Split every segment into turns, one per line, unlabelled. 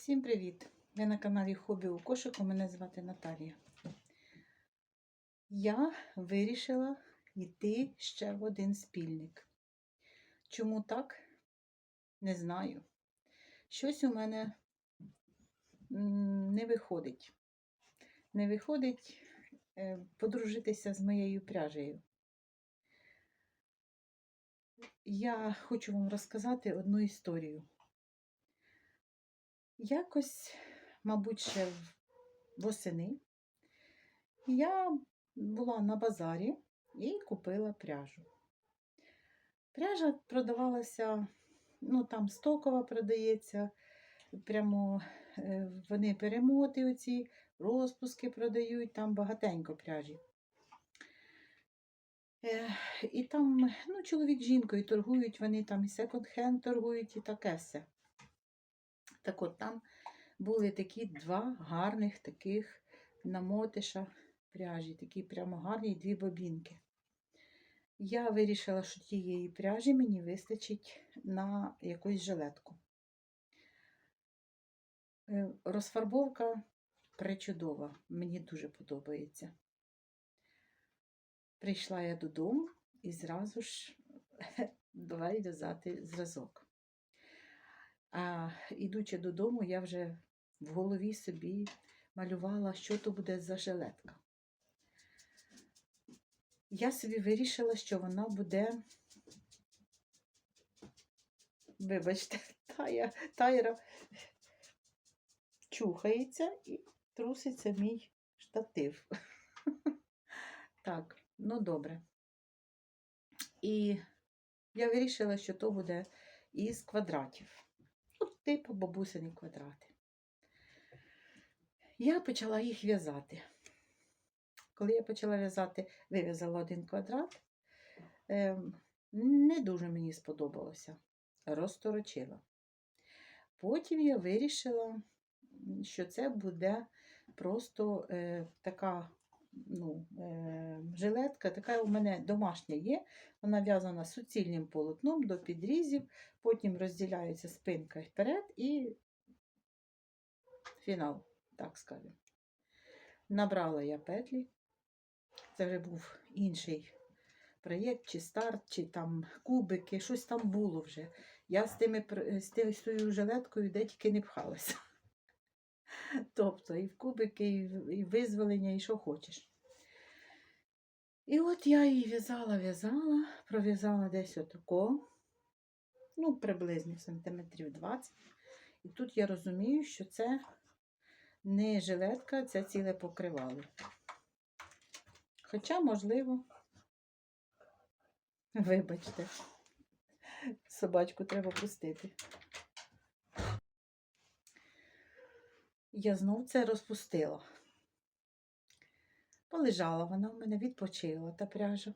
Всім привіт! Ви на каналі Хобі у кошику. Мене звати Наталія. Я вирішила йти ще в один спільник. Чому так? Не знаю. Щось у мене не виходить. Не виходить е, подружитися з моєю пряжею. Я хочу вам розказати одну історію. Якось, мабуть, ще восени я була на базарі і купила пряжу. Пряжа продавалася, ну там стокова продається, прямо е, вони перемоти оці, розпуски продають, там багатенько пряжі. Е, І там, ну, чоловік з жінкою торгують, вони там і секонд-хенд торгують, і таке все. Так от там були такі два гарних таких намотиша пряжі, такі прямо гарні дві бобінки. Я вирішила, що тієї пряжі мені вистачить на якусь жилетку. Е, Розфарбовка пречудова, мені дуже подобається. Прийшла я додому і зразу ж давай в'язати зразок. А ідучи додому, я вже в голові собі малювала, що то буде за жилетка. Я собі вирішила, що вона буде, вибачте, тая, тайра чухається і труситься мій штатив. Так, ну добре. І я вирішила, що то буде із квадратів. Типу бабусині квадрати. Я почала їх в'язати. Коли я почала в'язати, вив'язала один квадрат, ем, не дуже мені сподобалося. Розторочила. Потім я вирішила, що це буде просто е, така ну, е, жилетка, така у мене домашня є. Вона в'язана суцільним полотном до підрізів, потім розділяється спинка вперед і фінал, так скажемо. Набрала я петлі. Це вже був інший проєкт, чи старт, чи там кубики, щось там було вже. Я з тими з тією жилеткою де тільки не пхалася. Тобто і в кубики, і визволення, і що хочеш. І от я її в'язала, в'язала, пров'язала десь отако, ну, приблизно сантиметрів 20. І тут я розумію, що це не жилетка, це ціле покривало. Хоча, можливо, вибачте, собачку треба пустити. Я знов це розпустила. Полежала вона в мене, відпочила та пряжа.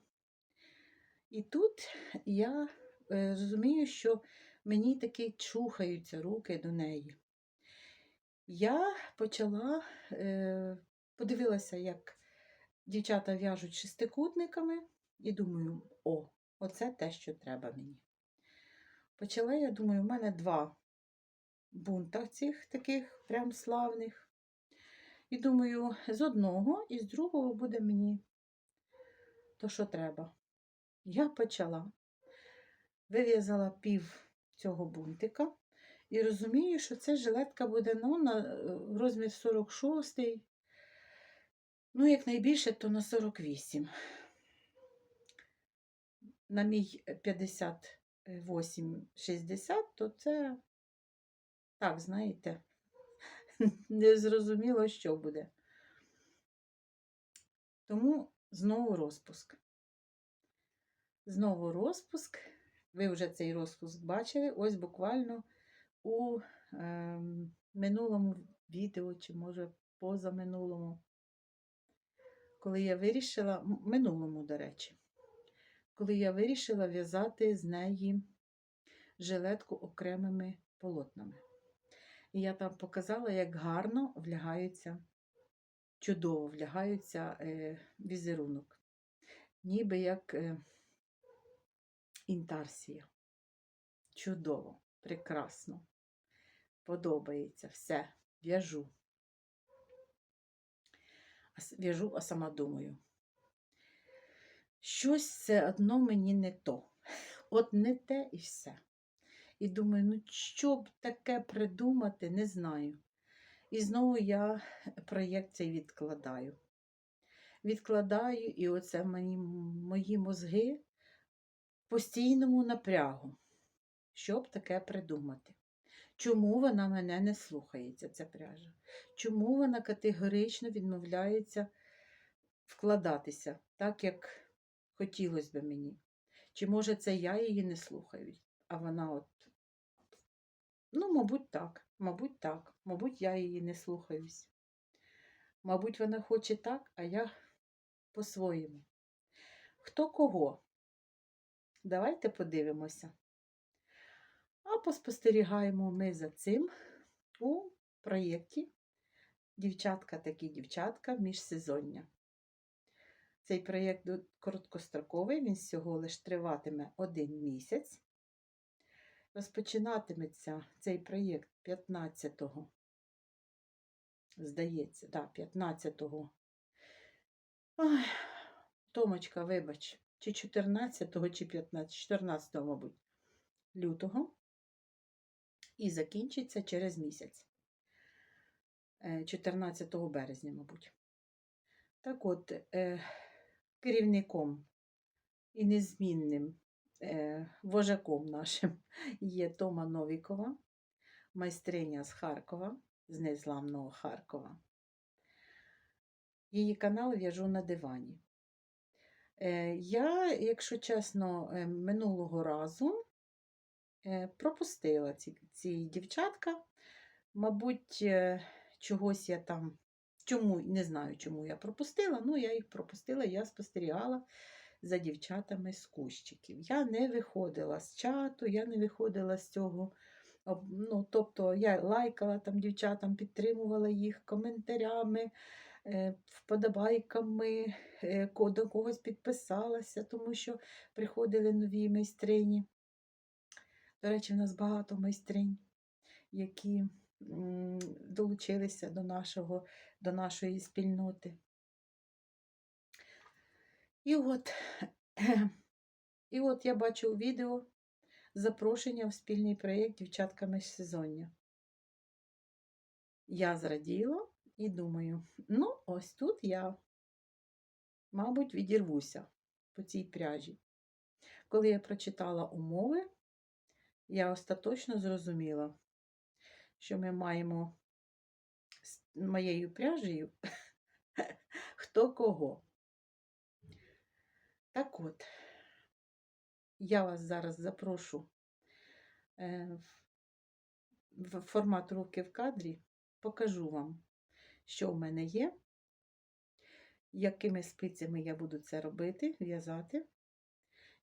І тут я е, розумію, що мені таки чухаються руки до неї. Я почала, е, подивилася, як дівчата в'яжуть шестикутниками, і думаю, о, оце те, що треба мені. Почала я думаю, у мене два бунта цих таких прям славних. І думаю, з одного і з другого буде мені то, що треба. Я почала, вив'язала пів цього бунтика і розумію, що це жилетка буде ну, на е, розмір 46, ну, як найбільше, то на 48. На мій 58-60, то це, так, знаєте, не зрозуміло, що буде. Тому знову розпуск. Знову розпуск. Ви вже цей розпуск бачили. Ось буквально у ем, минулому відео, чи може позаминулому, коли я вирішила, минулому, до речі, коли я вирішила в'язати з неї жилетку окремими полотнами. І я там показала, як гарно влягаються, чудово влягаються е, візерунок. Ніби як е, інтарсія. Чудово, прекрасно. подобається. Все, в'яжу. В'яжу, а сама думаю. Щось все одно мені не то. От не те і все. І думаю, ну що б таке придумати, не знаю. І знову я проєкт цей відкладаю. Відкладаю, і оце мені, мої мозги в постійному напрягу. Щоб таке придумати. Чому вона мене не слухається, ця пряжа? Чому вона категорично відмовляється вкладатися, так як хотілося б мені? Чи може це я її не слухаю, а вона от. Ну, мабуть, так. Мабуть, так. Мабуть, я її не слухаюсь. Мабуть, вона хоче так, а я по-своєму. Хто кого? Давайте подивимося. А поспостерігаємо ми за цим у проєкті Дівчатка такі дівчатка міжсезоння. Цей проєкт короткостроковий, він всього лиш триватиме один місяць. Розпочинатиметься цей проєкт 15-го, здається, да, 15-го. Ой, Томочка, вибач, чи 14-го, чи 15, 14-го, мабуть, лютого. І закінчиться через місяць. Е, 14 березня, мабуть. Так от, е, керівником і незмінним е, вожаком нашим є Тома Новікова, майстриня з Харкова, з незламного Харкова. Її канал в'яжу на дивані. Е, Я, якщо чесно, е, минулого разу е, пропустила ці, ці дівчатка. Мабуть, е, чогось я там, чому, не знаю, чому я пропустила, ну я їх пропустила, я спостерігала за дівчатами з кущиків. Я не виходила з чату, я не виходила з цього. Ну, тобто я лайкала там дівчатам, підтримувала їх коментарями, е, вподобайками, е, до когось підписалася, тому що приходили нові майстрині. До речі, в нас багато майстринь, які долучилися до, нашого, до нашої спільноти. І от, і от я бачу відео запрошення в спільний проєкт Дівчатка міжсезоння. Я зраділа і думаю, ну, ось тут я, мабуть, відірвуся по цій пряжі. Коли я прочитала умови, я остаточно зрозуміла, що ми маємо з моєю пряжею хто кого. Так от, я вас зараз запрошу в в формат руки в кадрі, покажу вам, що в мене є, якими спицями я буду це робити, в'язати.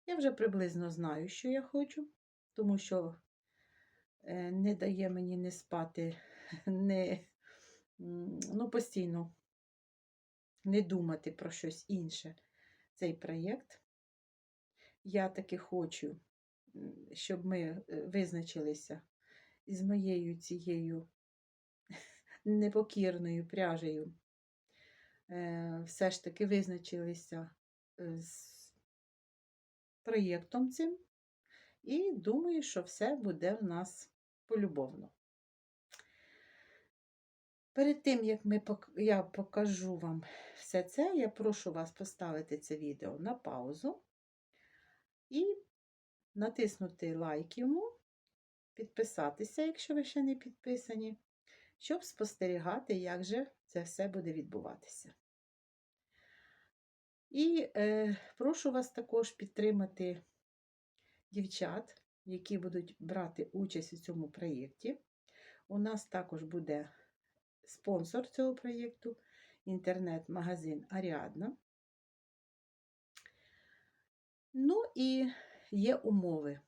Я вже приблизно знаю, що я хочу, тому що е, не дає мені не спати, не, ну, постійно не думати про щось інше цей проєкт. Я таки хочу, щоб ми е, визначилися із моєю цією непокірною пряжею. Е, Все ж таки визначилися е, з проєктом цим. І думаю, що все буде в нас полюбовно. Перед тим, як ми, я покажу вам все це, я прошу вас поставити це відео на паузу і натиснути лайк йому, підписатися, якщо ви ще не підписані, щоб спостерігати, як же це все буде відбуватися. І е, прошу вас також підтримати дівчат, які будуть брати участь у цьому проєкті. У нас також буде спонсор цього проєкту інтернет-магазин Аріадна. Ну і є умови.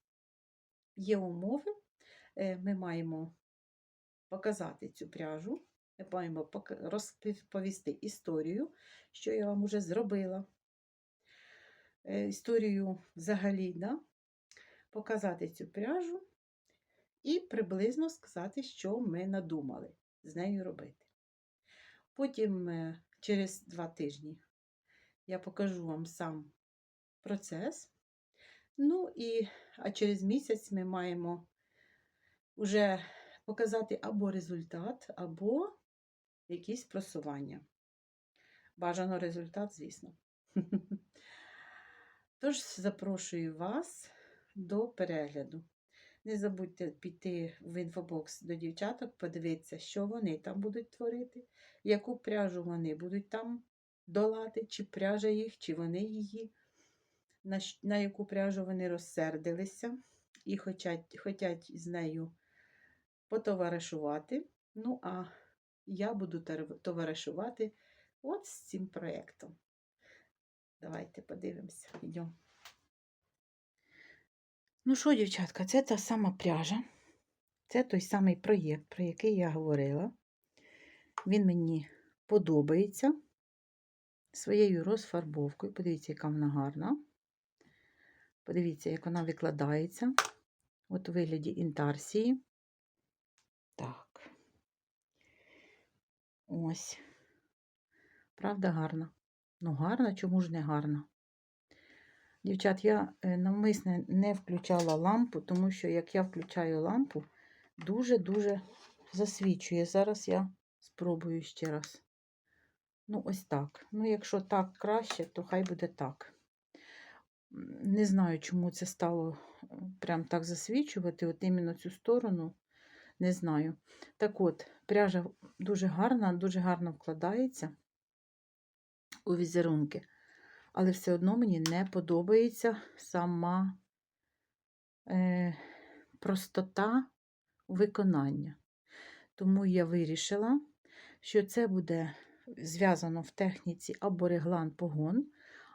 Є умови. Е, Ми маємо показати цю пряжу, ми маємо розповісти історію, що я вам вже зробила. Е, Історію взагалі, да? показати цю пряжу і приблизно сказати, що ми надумали з нею робити. Потім е, через два тижні я покажу вам сам процес. Ну і а через місяць ми маємо вже показати або результат, або якісь просування. Бажано результат, звісно. Тож запрошую вас до перегляду. Не забудьте піти в інфобокс до дівчаток, подивитися, що вони там будуть творити, яку пряжу вони будуть там долати, чи пряжа їх, чи вони її, на, на яку пряжу вони розсердилися і хочуть, хочуть з нею потоваришувати. Ну, а я буду товаришувати от з цим проєктом. Давайте подивимося. Йдемо. Ну що, дівчатка, це та сама пряжа. Це той самий проєкт, про який я говорила. Він мені подобається своєю розфарбовкою. Подивіться, яка вона гарна. Подивіться, як вона викладається. От у вигляді інтарсії. Так. Ось. Правда, гарна. Ну, гарна, чому ж не гарна? Дівчат, я е, навмисне не включала лампу, тому що як я включаю лампу, дуже-дуже засвічує. Зараз я спробую ще раз. Ну, ось так. Ну, якщо так краще, то хай буде так. Не знаю, чому це стало е, прям так засвічувати, от іменно цю сторону. Не знаю. Так от, пряжа дуже гарна, дуже гарно вкладається у візерунки. Але все одно мені не подобається сама е, простота виконання. Тому я вирішила, що це буде зв'язано в техніці або реглан погон,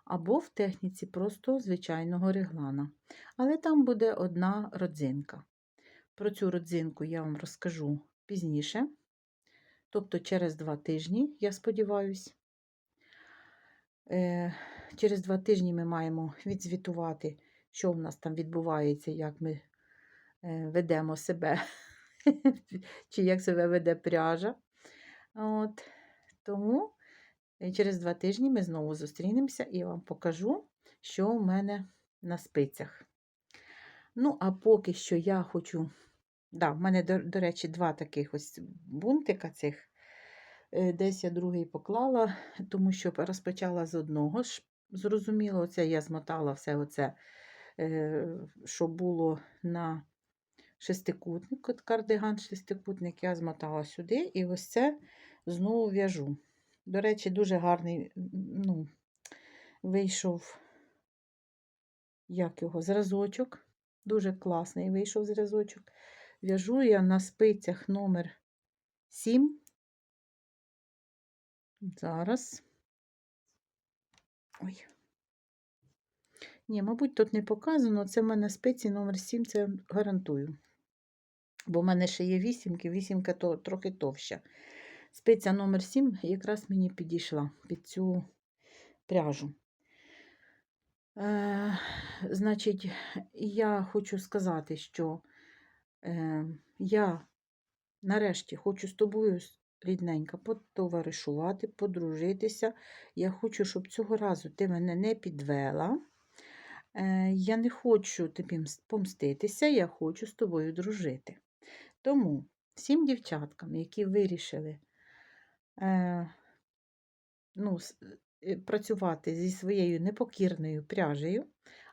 або в техніці просто звичайного реглана. Але там буде одна родзинка. Про цю родзинку я вам розкажу пізніше, тобто через два тижні, я сподіваюся. Через два тижні ми маємо відзвітувати, що в нас там відбувається, як ми е, ведемо себе, чи як себе веде пряжа. От. Тому е, через два тижні ми знову зустрінемося і вам покажу, що у мене на спицях. Ну, а поки що я хочу. Да, в мене, до, до речі, два таких ось бунтика цих. Е, Десь я другий поклала, тому що розпочала з одного ж. Зрозуміло, оце я змотала все оце, е, що було на шестикутник, от кардиган шестикутник, я змотала сюди, і ось це знову в'яжу. До речі, дуже гарний ну, вийшов, як його, зразочок. Дуже класний вийшов зразочок. В'яжу я на спицях номер 7. Зараз. Ой. Ні, мабуть, тут не показано. Це в мене спиці номер 7, це гарантую. Бо в мене ще є вісімки, вісімка то трохи товща. Спиця номер 7 якраз мені підійшла під цю пряжу. Е, значить, я хочу сказати, що е, я нарешті хочу з тобою, рідненька, потоваришувати, подружитися. Я хочу, щоб цього разу ти мене не підвела. Е, я не хочу тобі помститися, я хочу з тобою дружити. Тому всім дівчаткам, які вирішили е, ну, е, працювати зі своєю непокірною пряжею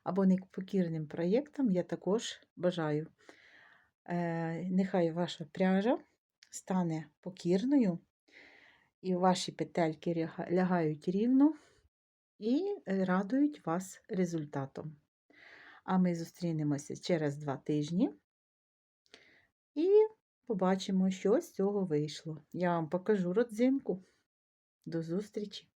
або непокірним проєктом, я також бажаю. Нехай ваша пряжа стане покірною, і ваші петельки лягають рівно і е, радують вас результатом. А ми зустрінемося через два тижні і побачимо, що з цього вийшло. Я вам покажу родзинку. До зустрічі!